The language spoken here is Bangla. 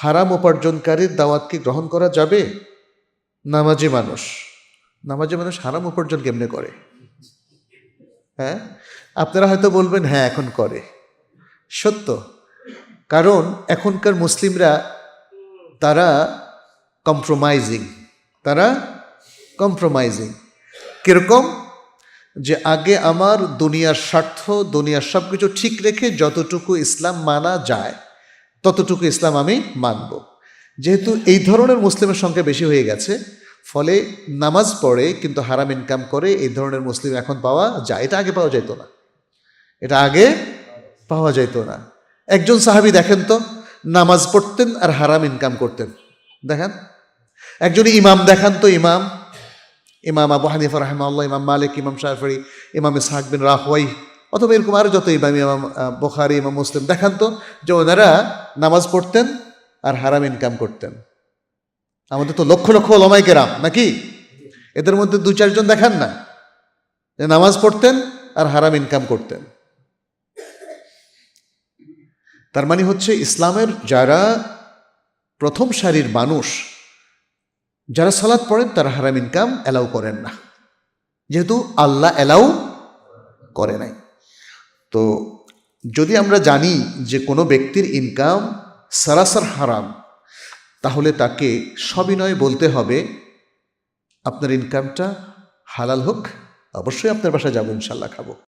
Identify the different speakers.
Speaker 1: হারাম উপার্জনকারীর দাওয়াত কি গ্রহণ করা যাবে? নামাজি মানুষ। নামাজি মানুষ হারাম উপার্জন কেমনে করে? হ্যাঁ? আপনারা হয়তো বলবেন হ্যাঁ এখন করে। সত্য। কারণ এখনকার মুসলিমরা, তারা কম্প্রোমাইজিং তারা কম্প্রোমাইজিং কীরকম? যে আগে আমার দুনিয়ার স্বার্থ, দুনিয়ার সব কিছু ঠিক রেখে যতটুকু ইসলাম মানা যায় ততটুকু ইসলাম আমি মানব। যেহেতু এই ধরনের মুসলিমের সংখ্যা বেশি হয়ে গেছে, ফলে নামাজ পড়ে কিন্তু হারাম ইনকাম করে এই ধরনের মুসলিম এখন পাওয়া যায়। এটা আগে পাওয়া যেত না। এটা আগে পাওয়া যেত না। একজন সাহাবি দেখেন তো, নামাজ পড়তেন আর হারাম ইনকাম করতেন। দেখেন? একজন ইমাম দেখান তো, ইমাম। ইমাম আবু হানিফা রহমাল্লাহ ইমাম মালিক, ইমাম শাহফরি ইমাম ইসহাক রাহওয়াই অথবা এরকম আরও যত ইমাম ইমাম বুখারি, ইমাম মুসলিম দেখান তো, যে ওনারা নামাজ পড়তেন আর হারাম ইনকাম করতেন। আমাদের তো লক্ষ লক্ষ ওলামাই কেরাম, নাকি? এদের মধ্যে দু চারজন দেখান না, যে নামাজ পড়তেন আর হারাম ইনকাম করতেন। তার মানে হচ্ছে ইসলামের যারা প্রথম সারির মানুষ, যারা সালাদ পড়েন, তারা হারাম ইনকাম অ্যালাউ করেন না। যেহেতু আল্লাহ অ্যালাউ করে নাই। তো যদি আমরা জানি যে কোনো ব্যক্তির ইনকাম সারাসার হারাম, তাহলে তাকে সবিনয় বলতে হবে, আপনার ইনকামটা হালাল হোক, অবশ্যই আপনার বাসায় যাব, ইনশাল্লাহ খাব।